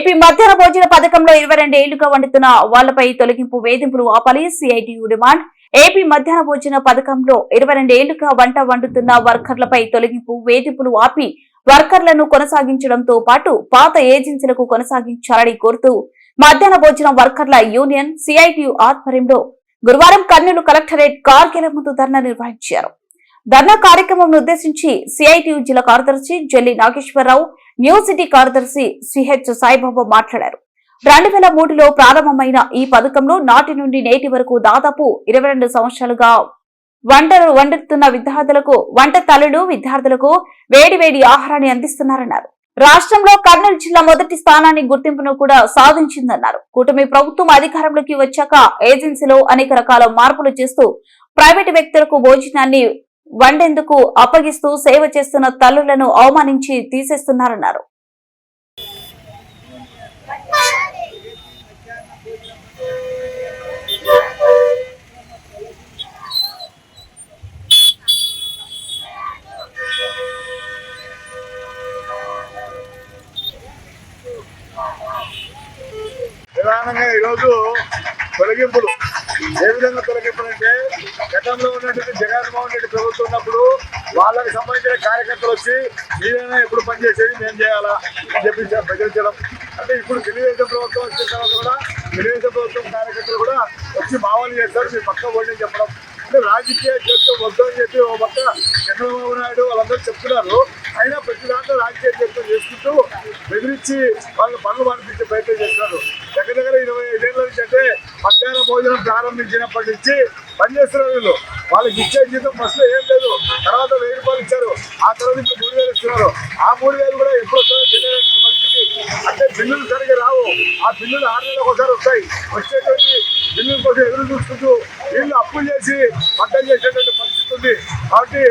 AP మధ్యాహ్న భోజన పథకంలో ఇరవై రెండు ఏళ్ళుగా వండుతున్న వాళ్ళపై తొలగింపు వేధింపులు ఆపాలి సిఐటియు డిమాండ్. ఏపీ మధ్యాహ్న భోజన పథకంలో ఇరవై రెండు ఏళ్ళుగా వంట వండుతున్న వర్కర్లపై తొలగింపు వేధింపులు ఆపి వర్కర్లను కొనసాగించడంతో పాటు పాత ఏజెన్సీలకు కొనసాగించాలని కోరుతూ మధ్యాహ్న భోజన వర్కర్ల యూనియన్ సిఐటియు ఆధ్వర్యంలో గురువారం కర్నూలు కలెక్టరేట్ కార్యాలయం ముందు ధర్నా నిర్వహించారు. ధర్నా కార్యక్రమం ఉద్దేశించి సిఐటియు జిల్లా కార్యదర్శి జల్లి నాగేశ్వరరావు న్యూ సిటీ కార్యదర్శి సిహెచ్ సాయిబాబా మాట్లాడారు. రెండు వేల మూడులో ప్రారంభమైన ఈ పథకంలో నాటి నుండి నేటి వరకు దాదాపు ఇరవై రెండు సంవత్సరాలుగా వంటలు వండుతున్న విద్యార్థులకు వంట తల్లులు విద్యార్థులకు వేడి వేడి ఆహారాన్ని అందిస్తున్నారన్నారు. రాష్ట్రంలో కర్నూలు జిల్లా మొదటి స్థానాన్ని గుర్తింపును కూడా సాధించిందన్నారు. కూటమి ప్రభుత్వం అధికారంలోకి వచ్చాక ఏజెన్సీలో అనేక రకాల మార్పులు చేస్తూ ప్రైవేటు వ్యక్తులకు భోజనాన్ని వండేందుకు అప్పగిస్తూ సేవ చేస్తున్న తల్లులను అవమానించి తీసేస్తున్నారన్నారు. ప్రధానంగా ఈరోజు తొలగింపులు. ఏ విధంగా తొలగింపులు అంటే గతంలో ఉన్నటువంటి జగన్మోహన్ రెడ్డి ప్రభుత్వం ఉన్నప్పుడు వాళ్ళకి సంబంధించిన కార్యకర్తలు వచ్చి మీరైనా ఎప్పుడు పనిచేసేది మేము చేయాలా? అని చెప్పి ప్రకటించడం అంటే ఇప్పుడు తెలుగుదేశం ప్రభుత్వం వచ్చిన తర్వాత కూడా తెలుగుదేశం ప్రభుత్వం కార్యకర్తలు కూడా వచ్చి మామూలు చేస్తారు మీ పక్క ఓడి చెప్పడం. అంటే రాజకీయ చర్చ వద్దు అని చెప్పి ఒక పక్క చంద్రబాబు నాయుడు వాళ్ళందరూ చెప్తున్నారు. అయినా ప్రతి దాంట్లో రాజకీయ చర్చ చేసుకుంటూ బెదిరించి వాళ్ళు పనులు పంపించే ప్రయత్నం చేస్తున్నారు. దగ్గర దగ్గర ఇరవై ఐదేళ్ళ నుంచి అంటే మధ్యాహ్న భోజనం ప్రారంభించినప్పటి నుంచి పనిచేస్తున్న వీళ్ళు. వాళ్ళకి ఇచ్చే జీతం ఫస్ట్ ఏం లేదు. తర్వాత వెయ్యి రూపాయలు ఇచ్చారు. ఆ తర్వాత ఇప్పుడు మూడు వేలు ఇస్తున్నారు. ఆ మూడు వేలు కూడా ఎప్పుడు వస్తుందో తెలియని పరిస్థితి. అంటే బిల్లులు సరిగ్గా రావు. ఆ బిల్లులు ఆరు నెలలకు ఒకసారి వస్తాయి. వచ్చేటువంటి బిల్లుల కోసం ఎదురు చూసుకుంటూ వీళ్ళు అప్పులు చేసి మద్దతు చేసేటువంటి పరిస్థితి ఉంది. కాబట్టి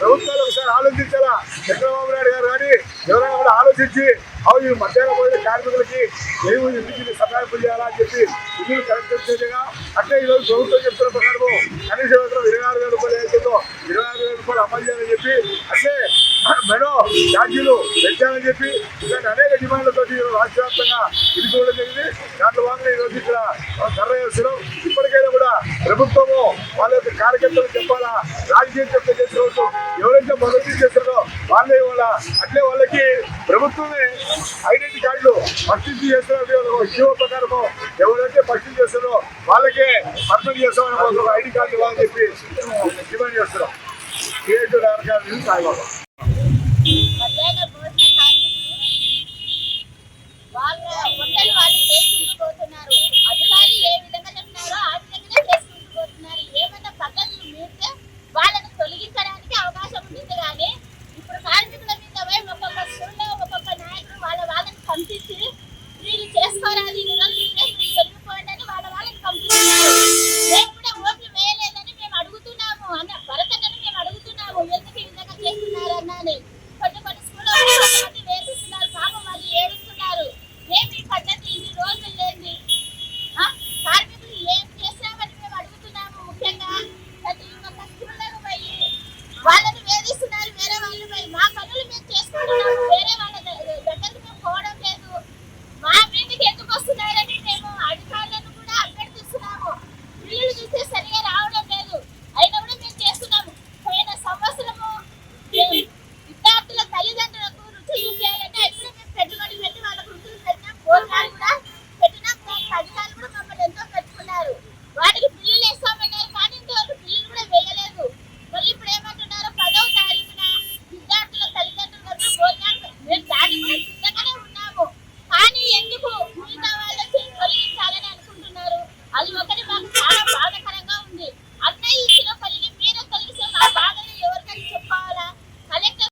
ప్రభుత్వాలు ఒకసారి ఆలోచించాలా? చంద్రబాబు నాయుడు గారు కానీ ఎవరైనా చర్చించి అవి మధ్యాహ్నం పోయిన కార్మికులకి ఏమి ఇంటికి సహాయం చేయాలా అని చెప్పి ఇల్లు కరెక్ట్ వచ్చేదిగా అంటే ఈరోజు ప్రభుత్వం చెప్తున్న ప్రకారము కనీస వేతనం ఇరవై ఆరు వేల రూపాయలు అవుతుందో ఇరవై ఆరు వేల రూపాయలు అమలు చేయాలని చెప్పి అంటే మేడం ఛార్జీలు పెంచాలని చెప్పి ఇలాంటి అనేక డిమాండ్లతో ఈరోజు రాష్ట్ర వ్యాప్తంగా ఇది చూడడం జరిగింది. దాంట్లో భాగంగా ఈరోజు ఇక్కడ కర్ర చేస్తున్నాం. ఇప్పటికైనా కూడా ప్రభుత్వము వాళ్ళ యొక్క కార్యకర్తలు చెప్పాలా? రాజకీయం చెప్పాలి? ప్రభుత్వమే ఐడెంటిటీ కార్డులు పరిస్థితి చేస్తున్నారు. జీవో ప్రకారము. ఎవరైతే పరిస్థితి చేస్తారో వాళ్ళకే పర్మిట్ చేస్తామని ఐడి కార్డు ఇవ్వాలని చెప్పి డిమాండ్ చేస్తున్నాం. క్రియేటివ్ సాయిబాబా